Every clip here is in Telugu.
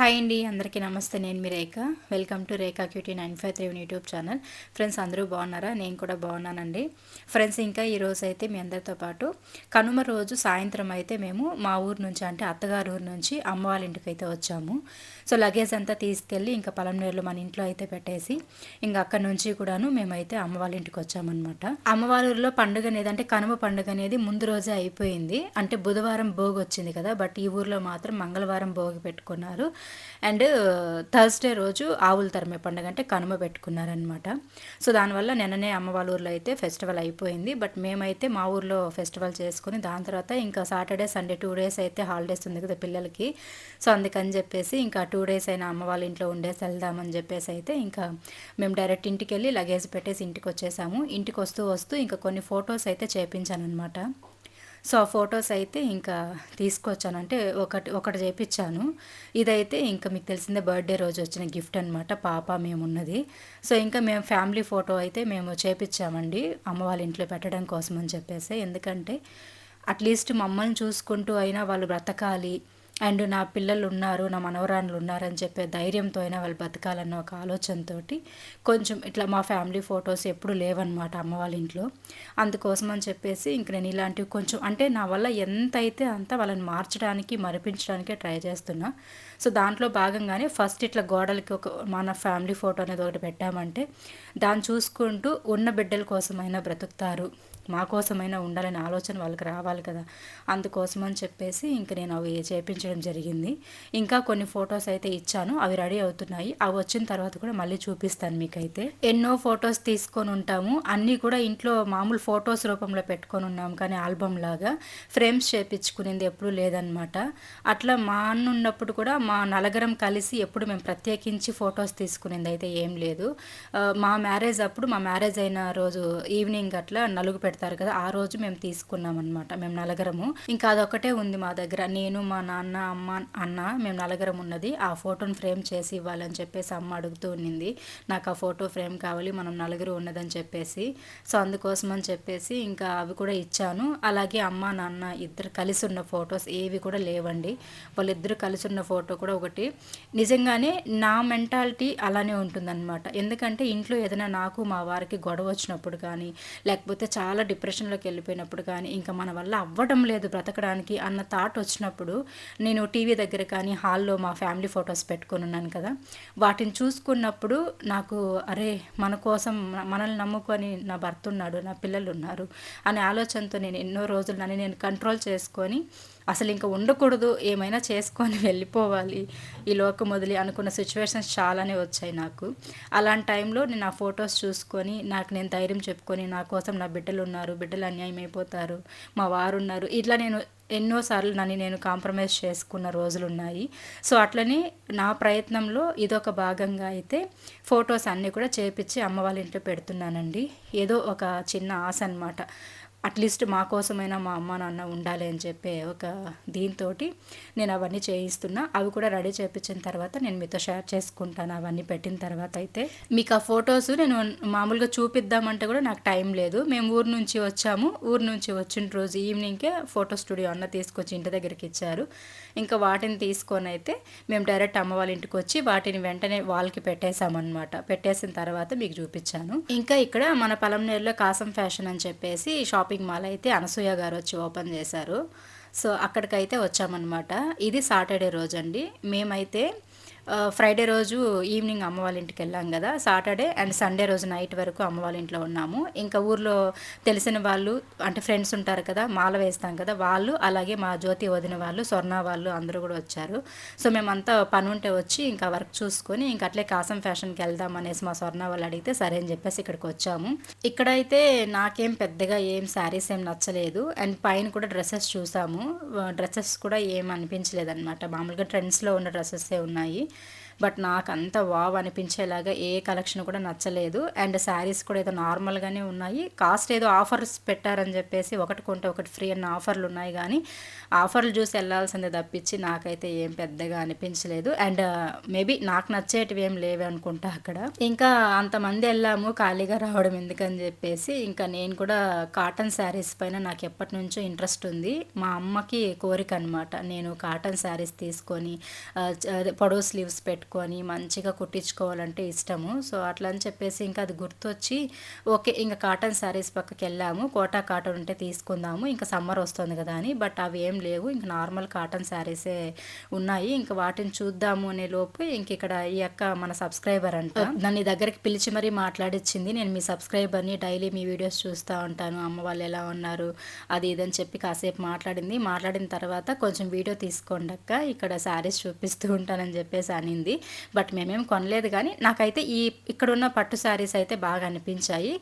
హాయ్ అండి అందరికీ నమస్తే. నేను మీ Rekha. Welcome to Rekha cutie nine five three YouTube channel friends అందరూ బాగున్నారా? నేను కూడా బాగున్నానండి. ఫ్రెండ్స్ ఇంకా ఈరోజు అయితే మీ అందరితో పాటు కనుమ రోజు సాయంత్రం అయితే మేము మా ఊరు నుంచి అంటే అత్తగారు ఊరు నుంచి అమ్మ వాళ్ళ ఇంటికి అయితే వచ్చాము. సో లగేజ్ అంతా తీసుకెళ్ళి ఇంకా పలంనేరులో మన ఇంట్లో అయితే పెట్టేసి ఇంకా అక్కడ నుంచి కూడాను మేమైతే అమ్మ వాళ్ళ ఇంటికి వచ్చామన్నమాట. అమ్మవారి ఊరిలో పండుగ అనేది అంటే కనుమ పండుగ అనేది ముందు రోజే అయిపోయింది. అంటే బుధవారం భోగి వచ్చింది కదా బట్ ఈ ఊర్లో మాత్రం మంగళవారం భోగి పెట్టుకున్నారు. అండ్ థర్స్డే రోజు ఆవుల తరమే పండుగ అంటే కనుమ పెట్టుకున్నారనమాట సో దానివల్ల నిన్ననే అమ్మ వాళ్ళ ఊర్లో అయితే ఫెస్టివల్ అయిపోయింది. బట్ మేమైతే మా ఊర్లో ఫెస్టివల్ చేసుకుని దాని తర్వాత ఇంకా సాటర్డే సండే టూ డేస్ అయితే హాలిడేస్ ఉంది కదా పిల్లలకి. సో అందుకని చెప్పేసి ఇంకా టూ డేస్ అయినా అమ్మ వాళ్ళ ఇంట్లో ఉండేసి వెళ్దామని చెప్పేసి అయితే ఇంకా మేము డైరెక్ట్ ఇంటికి వెళ్ళి లగేజ్ పెట్టేసి ఇంటికి వచ్చేసాము. ఇంటికి వస్తూ వస్తూ ఇంకా కొన్ని ఫొటోస్ అయితే చేపించాను అనమాట సో ఆ ఫొటోస్ అయితే ఇంకా తీసుకొచ్చాను. అంటే ఒకటి ఒకటి చేపించాను ఇదైతే ఇంకా మీకు తెలిసిందే బర్త్డే రోజు వచ్చిన గిఫ్ట్ అనమాట పాప మేము ఉన్నది. సో ఇంకా మేము ఫ్యామిలీ ఫోటో అయితే మేము చేపించామండి అమ్మ వాళ్ళ ఇంట్లో పెట్టడం కోసం అని చెప్పేసి. ఎందుకంటే అట్లీస్ట్ మమ్మల్ని చూసుకుంటూ అయినా వాళ్ళు బ్రతకాలి. అండ్ నా పిల్లలు ఉన్నారు నా మనవరాన్లు ఉన్నారని చెప్పే ధైర్యంతో అయినా వాళ్ళు బతకాలన్న ఒక ఆలోచనతో కొంచెం ఇట్లా మా ఫ్యామిలీ ఫొటోస్ ఎప్పుడు లేవన్నమాట అమ్మ వాళ్ళ ఇంట్లో. అందుకోసం అని చెప్పేసి ఇంక నేను ఇలాంటివి కొంచెం అంటే నా వల్ల ఎంత అయితే అంత వాళ్ళని మార్చడానికి మరిపించడానికే ట్రై చేస్తున్నా. సో దాంట్లో భాగంగానే ఫస్ట్ ఇట్లా గోడలకి ఒక మన ఫ్యామిలీ ఫోటో అనేది ఒకటి పెట్టామంటే దాన్ని చూసుకుంటూ ఉన్న బిడ్డల కోసమైనా బ్రతుకుతారు. మా కోసమైనా ఉండాలనే ఆలోచన వాళ్ళకి రావాలి కదా. అందుకోసం అని చెప్పేసి ఇంక నేను అవి చేపించడం జరిగింది. ఇంకా కొన్ని ఫొటోస్ అయితే ఇచ్చాను. అవి రెడీ అవుతున్నాయి. అవి వచ్చిన తర్వాత కూడా మళ్ళీ చూపిస్తాను మీకైతే. ఎన్నో ఫొటోస్ తీసుకొని ఉంటాము. అన్నీ కూడా ఇంట్లో మామూలు ఫొటోస్ రూపంలో పెట్టుకొని ఉన్నాము కానీ ఆల్బమ్ లాగా. ఫ్రేమ్స్ చేపించుకునేది ఎప్పుడూ లేదనమాట అట్లా మా అన్న ఉన్నప్పుడు కూడా మా నలగరం కలిసి ఎప్పుడు మేము ప్రత్యేకించి ఫొటోస్ తీసుకునేది అయితే ఏం లేదు. మా మ్యారేజ్ అప్పుడు మా మ్యారేజ్ అయిన రోజు ఈవినింగ్ అట్లా నలుగు పెడతాం పెడతారు కదా ఆ రోజు మేము తీసుకున్నాం అనమాట మేము నలగరము. ఇంకా అదొకటే ఉంది మా దగ్గర. నేను మా నాన్న అమ్మ అన్న మేము నలగరం ఉన్నది. ఆ ఫోటోని ఫ్రేమ్ చేసి ఇవ్వాలని చెప్పేసి అమ్మ అడుగుతూ ఉన్నింది నాకు ఆ ఫోటో ఫ్రేమ్ కావాలి మనం నలుగురు ఉన్నదని చెప్పేసి. సో అందుకోసం అని చెప్పేసి ఇంకా అవి కూడా ఇచ్చాను. అలాగే అమ్మ నాన్న ఇద్దరు కలిసి ఉన్న ఫొటోస్ ఏవి కూడా లేవండి. వాళ్ళిద్దరు కలిసి ఉన్న ఫోటో కూడా ఒకటి. నిజంగానే నా మెంటాలిటీ అలానే ఉంటుందన్నమాట. ఎందుకంటే ఇంట్లో ఏదైనా నాకు మా వారికి గొడవ వచ్చినప్పుడు కానీ లేకపోతే చాలా చాలా డిప్రెషన్లోకి వెళ్ళిపోయినప్పుడు కానీ ఇంకా మన వల్ల అవ్వడం లేదు బ్రతకడానికి అన్న థాట్ వచ్చినప్పుడు నేను టీవీ దగ్గర కానీ హాల్లో మా ఫ్యామిలీ ఫొటోస్ పెట్టుకుని ఉన్నాను కదా. వాటిని చూసుకున్నప్పుడు నాకు అరే మన కోసం మనల్ని నమ్ముకొని నా భర్త ఉన్నాడు నా పిల్లలు ఉన్నారు అనే ఆలోచనతో నేను ఎన్నో రోజులు నన్ను నేను కంట్రోల్ చేసుకొని అసలు ఇంకా ఉండకూడదు ఏమైనా చేసుకొని వెళ్ళిపోవాలి. ఈ లోకం వదిలి అనుకున్న సిచ్యువేషన్స్ చాలానే వచ్చాయి నాకు. అలాంటి టైంలో నేను ఆ ఫొటోస్ చూసుకొని నాకు నేను ధైర్యం చెప్పుకొని నా కోసం నా బిడ్డలు ఉన్నారు బిడ్డలు అన్యాయం అయిపోతారు మా వారు ఉన్నారు. ఇట్లా నేను ఎన్నోసార్లు నన్ను నేను కాంప్రమైజ్ చేసుకున్న రోజులు ఉన్నాయి. సో అట్లనే నా ప్రయత్నంలో ఇదొక భాగంగా అయితే ఫొటోస్ అన్నీ కూడా చేపించి అమ్మ వాళ్ళ ఇంట్లో పెడుతున్నానండి. ఏదో ఒక చిన్న ఆశ అనమాట అట్లీస్ట్ మా కోసమైనా మా అమ్మ నాన్న ఉండాలి అని చెప్పే ఒక దీంతో నేను అవన్నీ చేయిస్తున్నా. అవి కూడా రెడీ చేయించిన తర్వాత నేను మీతో షేర్ చేసుకుంటాను అవన్నీ పెట్టిన తర్వాత అయితే. మీకు ఆ ఫొటోస్ నేను మామూలుగా చూపిద్దామంటే కూడా నాకు టైం లేదు. మేము ఊరు నుంచి వచ్చాము. ఊరు నుంచి వచ్చిన రోజు ఈవినింగ్కే ఫోటో స్టూడియో అన్న తీసుకొచ్చి ఇంటి దగ్గరికి ఇచ్చారు. ఇంకా వాటిని తీసుకొని అయితే మేము డైరెక్ట్ అమ్మ వాళ్ళ ఇంటికి వచ్చి వాటిని వెంటనే వాళ్ళకి పెట్టేశామన్నమాట. పెట్టేసిన తర్వాత మీకు చూపించాను. ఇంకా ఇక్కడ మన పలంనేరులో కాసం ఫ్యాషన్ అని చెప్పేసి షాప్ షాపింగ్ మాల్ అయితే అనసూయ గారు వచ్చి ఓపెన్ చేశారు. సో అక్కడికైతే వచ్చామన్నమాట. ఇది సాటర్డే రోజు అండి మేమైతే ఫ్రైడే రోజు ఈవినింగ్ అమ్మ వాళ్ళ ఇంటికి వెళ్ళాం కదా సాటర్డే అండ్ సండే రోజు నైట్ వరకు అమ్మ వాళ్ళ ఇంట్లో ఉన్నాము. ఇంకా ఊర్లో తెలిసిన వాళ్ళు అంటే ఫ్రెండ్స్ ఉంటారు కదా మాల వేస్తాం కదా వాళ్ళు అలాగే మా జ్యోతి వదిన వాళ్ళు స్వర్ణ వాళ్ళు అందరూ కూడా వచ్చారు. సో మేమంతా పని ఉంటే వచ్చి ఇంకా వర్క్ చూసుకొని ఇంకా అట్లే కాసం ఫ్యాషన్కి వెళ్దాం అనేసి మా స్వర్ణ వాళ్ళు అడిగితే సరే అని చెప్పేసి ఇక్కడికి వచ్చాము. ఇక్కడైతే నాకేం పెద్దగా ఏం శారీస్ ఏం నచ్చలేదు. అండ్ పైన కూడా డ్రెస్సెస్ చూసాము. డ్రెస్సెస్ కూడా ఏం అనిపించలేదు అనమాట మామూలుగా ట్రెండ్స్లో ఉన్న డ్రెస్సెస్ ఉన్నాయి. బట్ నాకు అంత వావ్ అనిపించేలాగా ఏ కలెక్షన్ కూడా నచ్చలేదు. అండ్ శారీస్ కూడా ఏదో నార్మల్గానే ఉన్నాయి. కాస్ట్ ఏదో ఆఫర్స్ పెట్టారని చెప్పేసి ఒకటి కొంటే ఒకటి ఫ్రీ అన్న ఆఫర్లు ఉన్నాయి కానీ ఆఫర్లు చూసి వెళ్ళాల్సిందే తప్పించి నాకైతే ఏం పెద్దగా అనిపించలేదు. అండ్ uh, మేబీ నాకు నచ్చేటివి ఏం లేవు అనుకుంటా అక్కడ. ఇంకా అంతమంది వెళ్ళాము ఖాళీగా రావడం ఎందుకని చెప్పేసి ఇంకా నేను కూడా కాటన్ శారీస్ పైన నాకు ఎప్పటి నుంచో ఇంట్రెస్ట్ ఉంది. మా అమ్మకి కోరిక అనమాట నేను కాటన్ శారీస్ తీసుకొని uh, పొడవు స్లీవ్స్ పెట్టుకొని మంచిగా కుట్టించుకోవాలంటే ఇష్టము. సో అట్లా అని చెప్పేసి ఇంకా అది గుర్తొచ్చి ఓకే ఇంకా కాటన్ శారీస్ పక్కకి వెళ్ళాము కోటా కాటన్ ఉంటే తీసుకుందాము. ఇంకా సమ్మర్ వస్తుంది కదా అని. బట్ అవి ఏం లేవు. ఇంకా నార్మల్ కాటన్ శారీసే ఉన్నాయి. ఇంకా వాటిని చూద్దాము అనే లోపు ఇంక ఇక్కడ ఈ అక్క మన సబ్స్క్రైబర్ అంట. నన్ను దగ్గరికి పిలిచి మరీ మాట్లాడిచ్చింది. నేను మీ సబ్స్క్రైబర్ని డైలీ మీ వీడియోస్ చూస్తూ ఉంటాను. అమ్మ వాళ్ళు ఎలా ఉన్నారు? అది ఇదని చెప్పి కాసేపు మాట్లాడింది. మాట్లాడిన తర్వాత కొంచెం వీడియో తీసుకోండి అక్క ఇక్కడ శారీస్ చూపిస్తూ ఉంటానని చెప్పేసి అనింది. బట్ మేమేం కొనలేదు కానీ నాకైతే ఈ ఇక్కడ ఉన్న పట్టు శారీస్ అయితే బాగా అనిపించాయి.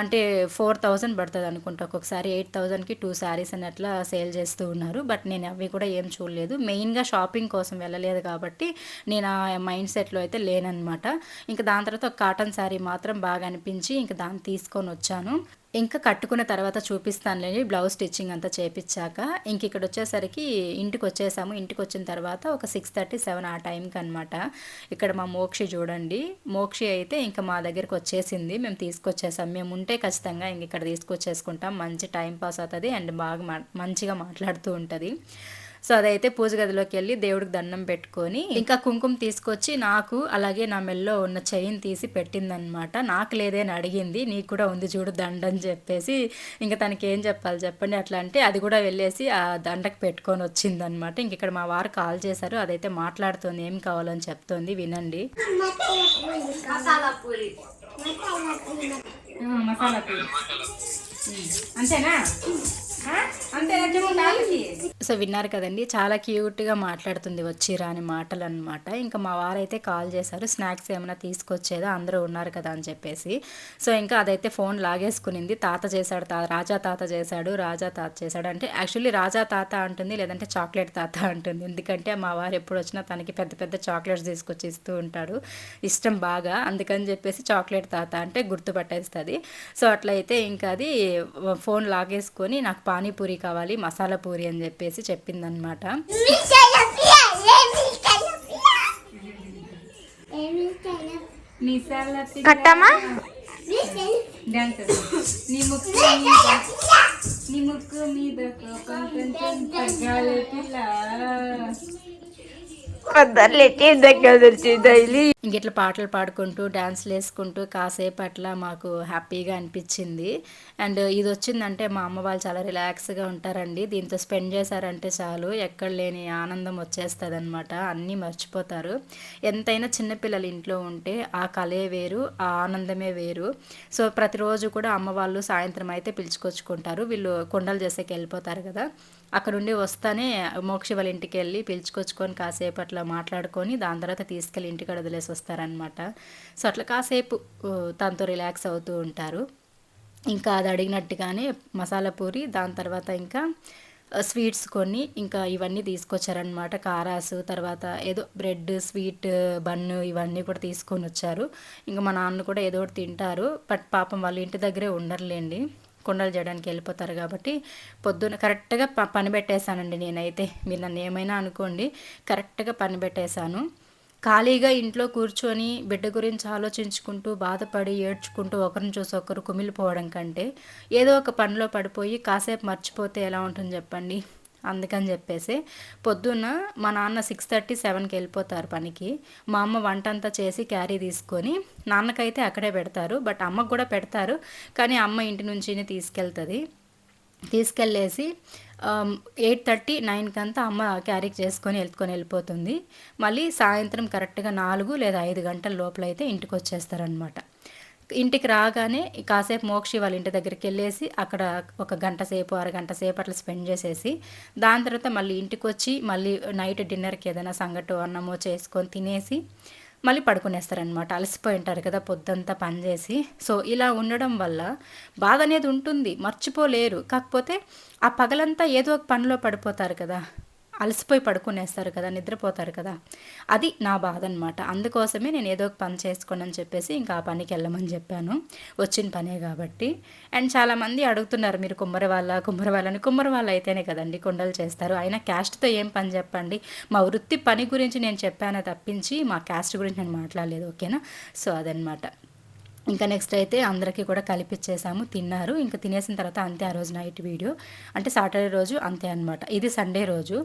అంటే ఫోర్ థౌజండ్ పడుతుంది అనుకుంటా. ఒక్కొక్కసారి ఎయిట్ థౌజండ్కి టూ శారీస్ అని అట్లా సేల్ చేస్తూ ఉన్నారు. బట్ నేను అవి కూడా ఏం చూడలేదు. మెయిన్గా షాపింగ్ కోసం వెళ్ళలేదు కాబట్టి నేను ఆ మైండ్ సెట్లో అయితే లేననమాట ఇంకా దాని తర్వాత ఒక కాటన్ శారీ మాత్రం బాగా అనిపించి ఇంకా దాన్ని తీసుకొని వచ్చాను. ఇంకా కట్టుకున్న తర్వాత చూపిస్తానులేని బ్లౌజ్ స్టిచ్చింగ్ అంతా చేపించాక ఇంక ఇక్కడ వచ్చేసరికి ఇంటికి వచ్చేసాము. ఇంటికి వచ్చిన తర్వాత ఒక సిక్స్ థర్టీ సెవెన్ ఆ టైంకి అనమాట ఇక్కడ మా మోక్షి చూడండి. మోక్షి అయితే ఇంకా మా దగ్గరికి వచ్చేసింది. మేము తీసుకొచ్చేసాం. మేము ఉంటే ఖచ్చితంగా ఇంక ఇక్కడ తీసుకొచ్చేసుకుంటాం. మంచి టైం పాస్ అవుతుంది అండ్ బాగా మంచిగా మాట్లాడుతూ ఉంటుంది. సో అదైతే పూజ గదిలోకి వెళ్ళి దేవుడికి దండం పెట్టుకొని ఇంకా కుంకుమ తీసుకొచ్చి నాకు అలాగే నా మెల్లో ఉన్న చైన్ తీసి పెట్టిందనమాట. నాకు లేదని అడిగింది. నీకు కూడా ఉంది చూడు దండ అని చెప్పేసి ఇంకా తనకి ఏం చెప్పాలి చెప్పండి అట్లా అంటే అది కూడా వెళ్ళేసి ఆ దండకు పెట్టుకొని వచ్చిందనమాట. ఇంక ఇక్కడ మా వారు కాల్ చేశారు. అదైతే మాట్లాడుతుంది. ఏం కావాలని చెప్తోంది వినండి. మసాలా పూరి. మసాలా అంతేనా? సో విన్నారు కదండి చాలా క్యూట్గా మాట్లాడుతుంది వచ్చి రాని మాటలు అనమాట ఇంకా మా వారైతే కాల్ చేశారు స్నాక్స్ ఏమైనా తీసుకొచ్చేదా అందరూ ఉన్నారు కదా అని చెప్పేసి. సో ఇంకా అదైతే ఫోన్ లాగేసుకునింది తాత చేశాడు తా రాజా తాత చేశాడు రాజా తాత చేశాడు. అంటే యాక్చువల్లీ రాజా తాత అంటుంది లేదంటే చాక్లెట్ తాత అంటుంది. ఎందుకంటే మా వారు ఎప్పుడు వచ్చినా తనకి పెద్ద పెద్ద చాక్లెట్స్ తీసుకొచ్చి ఇస్తూ ఉంటాడు ఇష్టం బాగా. అందుకని చెప్పేసి చాక్లెట్ తాత అంటే గుర్తుపట్టేస్తుంది. సో అట్లయితే ఇంకా అది ఫోన్ లాగేసుకొని నాకు పానీపూరి కావాలి మసాలా పూరి అని చెప్పేసి చెప్పిందనమాట కట్టమా నీ ముక్కు మీద నీ ముక్కు మీద కొంచెం తగ్గాలి పిల్ల ఇట్లా పాటలు పాడుకుంటూ డాన్స్లు వేసుకుంటూ కాసేపు అట్లా మాకు హ్యాపీగా అనిపించింది. అండ్ ఇది వచ్చిందంటే మా అమ్మ వాళ్ళు చాలా రిలాక్స్గా ఉంటారండి. దీంతో స్పెండ్ చేశారంటే చాలు. ఎక్కడ లేని ఆనందం వచ్చేస్తుంది అనమాట అన్నీ మర్చిపోతారు. ఎంతైనా చిన్నపిల్లలు ఇంట్లో ఉంటే ఆ కలే వేరు ఆ ఆనందమే వేరు. సో ప్రతిరోజు కూడా అమ్మ వాళ్ళు సాయంత్రం అయితే పిలుచుకొచ్చుకుంటారు. వీళ్ళు కొండలు చేసేకి వెళ్ళిపోతారు కదా. అక్కడుండి వస్తానే మోక్ష వాళ్ళ ఇంటికి వెళ్ళి పిలుచుకొచ్చుకొని కాసేపు అట్లా మాట్లాడుకొని దాని తర్వాత తీసుకెళ్ళి ఇంటికి వదిలేసి వస్తారనమాట సో అట్లా కాసేపు తనతో రిలాక్స్ అవుతూ ఉంటారు. ఇంకా అది అడిగినట్టుగానే మసాలా పూరి దాని తర్వాత ఇంకా స్వీట్స్ కొన్ని ఇంకా ఇవన్నీ తీసుకొచ్చారనమాట కారాసు తర్వాత ఏదో బ్రెడ్ స్వీట్ బన్ను ఇవన్నీ కూడా తీసుకొని వచ్చారు. ఇంకా మా నాన్న కూడా ఏదో ఒకటి తింటారు. బట్ పాపం వాళ్ళ ఇంటి దగ్గరే ఉండర్లేండి. కొండలు చేయడానికి వెళ్ళిపోతారు కాబట్టి పొద్దున్న కరెక్ట్గా ప పని పెట్టేశానండి నేనైతే. మీరు నన్ను ఏమైనా అనుకోండి కరెక్ట్గా పని పెట్టేశాను. ఖాళీగా ఇంట్లో కూర్చొని బిడ్డ గురించి ఆలోచించుకుంటూ బాధపడి ఏడ్చుకుంటూ ఒకరిని చూసి ఒకరు కుమిలిపోవడం కంటే ఏదో ఒక పనిలో పడిపోయి కాసేపు మర్చిపోతే ఎలా ఉంటుంది చెప్పండి. అందుకని చెప్పేసి పొద్దున్న మా నాన్న సిక్స్ థర్టీ సెవెన్కి వెళ్ళిపోతారు పనికి. మా అమ్మ వంట అంతా చేసి క్యారీ తీసుకొని నాన్నకైతే అక్కడే పెడతారు. బట్ అమ్మకు కూడా పెడతారు. కానీ అమ్మ ఇంటి నుంచి తీసుకెళ్తుంది. తీసుకెళ్ళేసి ఎయిట్ థర్టీ నైన్కి అంతా అమ్మ క్యారీ చేసుకొని వెళ్తుకొని వెళ్ళిపోతుంది. మళ్ళీ సాయంత్రం కరెక్ట్గా నాలుగు లేదా ఐదు గంటల లోపల అయితే ఇంటికి వచ్చేస్తారనమాట ఇంటికి రాగానే కాసేపు మోక్షి వాళ్ళ ఇంటి దగ్గరికి వెళ్ళేసి అక్కడ ఒక గంట సేపు అరగంట సేపు అట్లా స్పెండ్ చేసేసి దాని తర్వాత మళ్ళీ ఇంటికి వచ్చి మళ్ళీ నైట్ డిన్నర్కి ఏదైనా సంగటు అన్నమో చేసుకొని తినేసి మళ్ళీ పడుకునేస్తారనమాట అలసిపోయి ఉంటారు కదా పొద్దంతా పనిచేసి సో ఇలా ఉండడం వల్ల బాధ అనేది ఉంటుంది. మర్చిపోలేరు. కాకపోతే ఆ పగలంతా ఏదో ఒక పనిలో పడిపోతారు కదా. అలసిపోయి పడుకునేస్తారు కదా నిద్రపోతారు కదా. అది నా బాధ అనమాట అందుకోసమే నేను ఏదో ఒక పని చేసుకోండి అని చెప్పేసి ఇంకా ఆ పనికి వెళ్ళమని చెప్పాను. వచ్చిన పనే కాబట్టి. అండ్ చాలామంది అడుగుతున్నారు మీరు కుమ్మరి వాళ్ళ కుమ్మరి వాళ్ళని కుమ్మరి వాళ్ళు అయితేనే కదండి కుండలు చేస్తారు. అయినా క్యాస్ట్తో ఏం పని చెప్పండి? మా వృత్తి పని గురించి నేను చెప్పానే తప్పించి మా క్యాస్ట్ గురించి నేను మాట్లాడలేదు ఓకేనా? సో అదనమాట. ఇంకా నెక్స్ట్ అయితే అందరికీ కూడా కలిపిచ్చేసాము. తిన్నారు. ఇంకా తినేసిన తర్వాత అంతే ఆ రోజు నైట్ వీడియో అంటే సాటర్డే రోజు అంతే అనమాట ఇది సండే రోజు.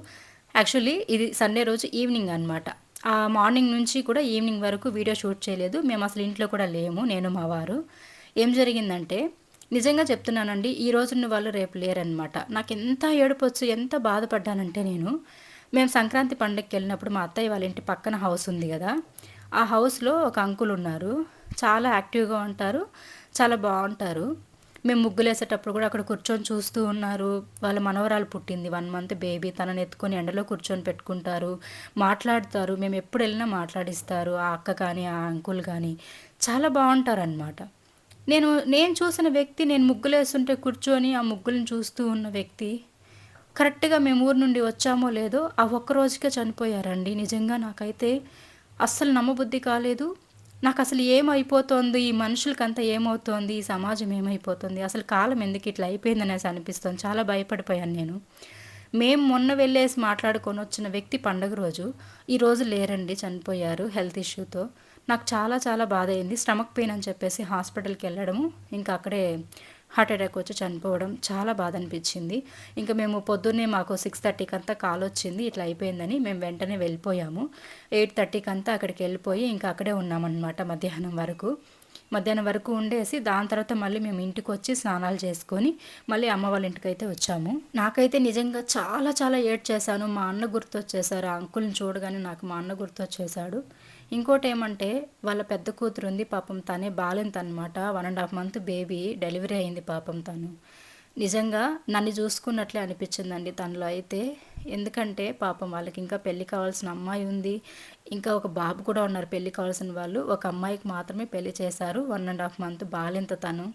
యాక్చువల్లీ ఇది సండే రోజు ఈవినింగ్ అనమాట ఆ మార్నింగ్ నుంచి కూడా ఈవినింగ్ వరకు వీడియో షూట్ చేయలేదు. మేము అసలు ఇంట్లో కూడా లేము. నేను మా వారు. ఏం జరిగిందంటే నిజంగా చెప్తున్నానండి ఈ రోజున్న వాళ్ళు రేపు లేరనమాట నాకు ఎంత ఏడుపొచ్చు ఎంత బాధపడ్డానంటే నేను మేము సంక్రాంతి పండుగకి వెళ్ళినప్పుడు మా అత్తయ్య వాళ్ళ ఇంటి పక్కన హౌస్ ఉంది కదా. ఆ హౌస్లో ఒక అంకుల్ ఉన్నారు. చాలా యాక్టివ్గా ఉంటారు చాలా బాగుంటారు. మేము ముగ్గులు వేసేటప్పుడు కూడా అక్కడ కూర్చొని చూస్తూ ఉన్నారు. వాళ్ళ మనవరాలు పుట్టింది వన్ మంత్ బేబీ తనని ఎత్తుకొని ఎండలో కూర్చొని పెట్టుకుంటారు. మాట్లాడతారు మేము ఎప్పుడు వెళ్ళినా మాట్లాడిస్తారు ఆ అక్క కానీ ఆ అంకుల్ కానీ. చాలా బాగుంటారు అనమాట నేను నేను చూసిన వ్యక్తి నేను ముగ్గులు వేస్తుంటే కూర్చొని ఆ ముగ్గులను చూస్తూ ఉన్న వ్యక్తి కరెక్ట్గా మేము ఊరు నుండి వచ్చామో లేదో ఆ ఒక్క రోజుకే చనిపోయారండి. నిజంగా నాకైతే అస్సలు నమ్మబుద్ధి కాలేదు. నాకు అసలు ఏమైపోతుంది? ఈ మనుషులకంతా ఏమవుతోంది? ఈ సమాజం ఏమైపోతుంది? అసలు కాలం ఎందుకు ఇట్లా అయిపోయింది అనేసి అనిపిస్తుంది. చాలా భయపడిపోయాను నేను. మేము మొన్న వెళ్ళేసి మాట్లాడుకొని వచ్చిన వ్యక్తి పండగ రోజు ఈరోజు లేరండి చనిపోయారు హెల్త్ ఇష్యూతో. నాకు చాలా చాలా బాధ అయింది. స్టమక్ పెయిన్ అని చెప్పేసి హాస్పిటల్కి వెళ్ళడము ఇంకా అక్కడే అటాక్ వచ్చి చనిపోవడం చాలా బాధ అనిపించింది ఇంకా మేము పొద్దున్నే మాకు సిక్స్ థర్టీకి అంతా కాల్ వచ్చింది. ఇట్లా అయిపోయిందని మేము వెంటనే వెళ్ళిపోయాము. ఎయిట్ థర్టీకి అంతా అక్కడికి వెళ్ళిపోయి ఇంకా అక్కడే ఉన్నామన్నమాట మధ్యాహ్నం వరకు. మధ్యాహ్నం వరకు ఉండేసి దాని తర్వాత మళ్ళీ మేము ఇంటికి వచ్చి స్నానాలు చేసుకొని మళ్ళీ అమ్మ వాళ్ళ ఇంటికి అయితే వచ్చాము. నాకైతే నిజంగా చాలా చాలా ఏడ్ చేశాను మా అన్న గుర్తొచ్చేసారు ఆ అంకుల్ని చూడగానే నాకు మా అన్న గుర్తొచ్చేసాడు ఇంకోటి ఏమంటే వాళ్ళ పెద్ద కూతురు ఉంది పాపం తనే బాలింత అనమాట one and half month baby delivery అయింది పాపం తను. నిజంగా నన్ను చూసుకున్నట్లే అనిపించిందండి తనలో అయితే. ఎందుకంటే పాపం వాళ్ళకి ఇంకా పెళ్ళి కావాల్సిన అమ్మాయి ఉంది. ఇంకా ఒక బాబు కూడా ఉన్నారు పెళ్ళి కావాల్సిన వాళ్ళు. ఒక అమ్మాయికి మాత్రమే పెళ్ళి చేశారు. వన్ అండ్ హాఫ్ మంత్ బాలింత తను.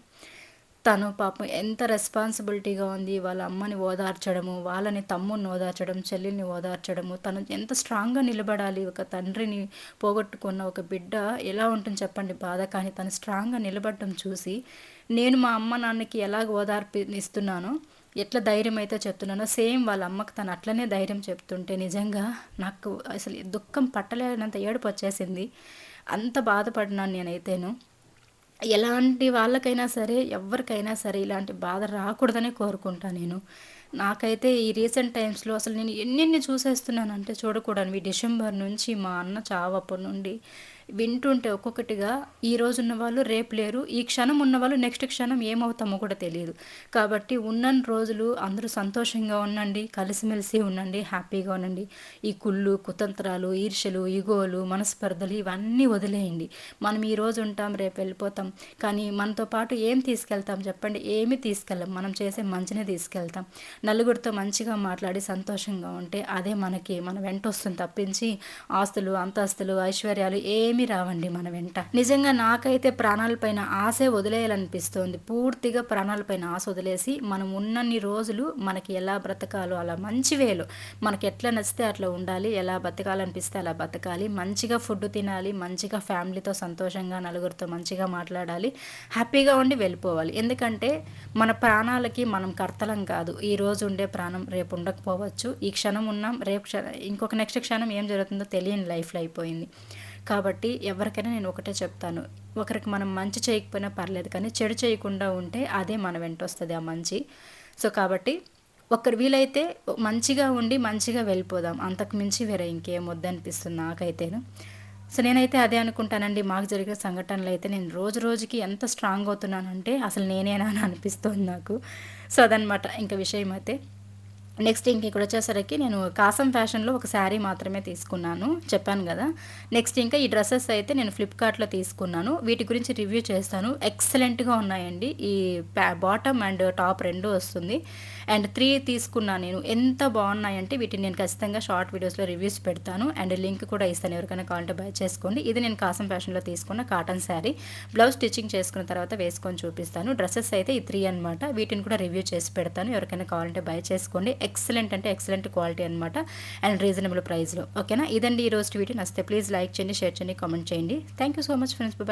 తను పాపం ఎంత రెస్పాన్సిబిలిటీగా ఉంది. వాళ్ళ అమ్మని ఓదార్చడము వాళ్ళని తమ్ముని ఓదార్చడం చెల్లిని ఓదార్చడము. తను ఎంత స్ట్రాంగ్గా నిలబడాలి. ఒక తండ్రిని పోగొట్టుకున్న ఒక బిడ్డ ఎలా ఉంటుంది చెప్పండి? బాధ కానీ తను స్ట్రాంగ్గా నిలబడటం చూసి నేను మా అమ్మ నాన్నకి ఎలాగ ఓదార్పి ఇస్తున్నానో ఎట్లా ధైర్యం అయితే చెప్తున్నానో సేమ్ వాళ్ళ అమ్మకి తను అట్లనే ధైర్యం చెప్తుంటే నిజంగా నాకు అసలు దుఃఖం పట్టలేనంత ఏడుపు వచ్చేసింది. అంత బాధపడినాను నేనైతేను. ఎలాంటి వాళ్ళకైనా సరే ఎవరికైనా సరే ఇలాంటి బాధ రాకూడదనే కోరుకుంటా నేను. నాకైతే ఈ రీసెంట్ టైమ్స్లో అసలు నేను ఎన్నెన్ని చూసేస్తున్నానంటే చూడకూడనివి. డిసెంబర్ నుంచి మా అన్న చావప్పటి నుండి వింటుంటే ఒక్కొక్కటిగా ఈ రోజు ఉన్న వాళ్ళు రేపు లేరు ఈ క్షణం ఉన్న వాళ్ళు నెక్స్ట్ క్షణం ఏమవుతామో కూడా తెలియదు. కాబట్టి ఉన్న రోజులు అందరూ సంతోషంగా ఉండండి కలిసిమెలిసి ఉండండి హ్యాపీగా ఉండండి. ఈ కుళ్ళు కుతంత్రాలు ఈర్షలు ఈగోలు మనస్పర్ధలు ఇవన్నీ వదిలేయండి. మనం ఈ రోజు ఉంటాం రేపు వెళ్ళిపోతాం. కానీ మనతో పాటు ఏం తీసుకెళ్తాం చెప్పండి? ఏమి తీసుకెళ్ళాం. మనం చేసే మంచినే తీసుకెళ్తాం. నలుగురితో మంచిగా మాట్లాడి సంతోషంగా ఉంటే అదే మనకి. మన వెంట వస్తుంది తప్పించి ఆస్తులు అంతస్తులు ఐశ్వర్యాలు ఏమి రావండి మన వెంట. నిజంగా నాకైతే ప్రాణాలపైన ఆశే వదిలేయాలనిపిస్తోంది. పూర్తిగా ప్రాణాలపైన ఆశ వదిలేసి మనం ఉన్నన్ని రోజులు మనకి ఎలా బ్రతకాలో అలా మంచి వేలో. మనకి ఎట్లా నచ్చితే అట్లా ఉండాలి. ఎలా బతకాలనిపిస్తే అలా బతకాలి. మంచిగా ఫుడ్ తినాలి. మంచిగా ఫ్యామిలీతో సంతోషంగా నలుగురితో మంచిగా మాట్లాడాలి. హ్యాపీగా ఉండి వెళ్ళిపోవాలి. ఎందుకంటే మన ప్రాణాలకి మనం కర్తలం కాదు. ఈ రోజు ఉండే ప్రాణం రేపు ఉండకపోవచ్చు. ఈ క్షణం ఉన్నాం. రేపు క్షణం ఇంకొక నెక్స్ట్ క్షణం ఏం జరుగుతుందో తెలియని లైఫ్లో అయిపోయింది. కాబట్టి ఎవరికైనా నేను ఒకటే చెప్తాను. ఒకరికి మనం మంచి చేయకపోయినా పర్లేదు కానీ చెడు చేయకుండా ఉంటే అదే మన వెంట వస్తుంది ఆ మంచి. సో కాబట్టి ఒకరు వీలైతే మంచిగా ఉండి మంచిగా వెళ్ళిపోదాం. అంతకు మించి వేరే ఇంకేం వద్దనిపిస్తుంది నాకైతేను. సో నేనైతే అదే అనుకుంటానండి. మాకు జరిగిన సంఘటనలు అయితే నేను రోజు రోజుకి ఎంత స్ట్రాంగ్ అవుతున్నానంటే అసలు నేనేనా అని అనిపిస్తుంది నాకు. సో అదనమాట. ఇంకా విషయం అయితే నెక్స్ట్ ఇంక ఇక్కడ వచ్చేసరికి నేను కాసం ఫ్యాషన్లో ఒక శారీ మాత్రమే తీసుకున్నాను. చెప్పాను కదా. నెక్స్ట్ ఇంకా ఈ డ్రెస్సెస్ అయితే నేను ఫ్లిప్కార్ట్లో తీసుకున్నాను. వీటి గురించి రివ్యూ చేస్తాను. ఎక్సలెంట్గా ఉన్నాయండి. ఈ బాటమ్ అండ్ టాప్ రెండు వస్తుంది. అండ్ త్రీ తీసుకున్నాను నేను. ఎంత బాగున్నాయంటే వీటిని నేను ఖచ్చితంగా షార్ట్ వీడియోస్లో రివ్యూస్ పెడతాను. అండ్ లింక్ కూడా ఇస్తాను. ఎవరికైనా కావాలంటే బై చేసుకోండి. ఇది నేను కాసం ఫ్యాషన్లో తీసుకున్న కాటన్ శారీ బ్లౌజ్ స్టిచ్చింగ్ చేసుకున్న తర్వాత వేసుకొని చూపిస్తాను. డ్రెస్సెస్ అయితే ఈ త్రీ అనమాట వీటిని కూడా రివ్యూ చేసి పెడతాను. ఎవరికైనా కావాలంటే బై చేసుకోండి. ఎక్సలెంట్ అంటే ఎక్సలెంట్ క్వాలిటీ అనమాట అండ్ రీజనబుల్ ప్రైస్లో. ఓకేనా? ఇదండి ఈ రోజు వీడియో. నచ్చితే ప్లీజ్ లైక్ చేయండి షేర్ చేయండి కామెంట్ చేయండి. Thank you so much friends. Bye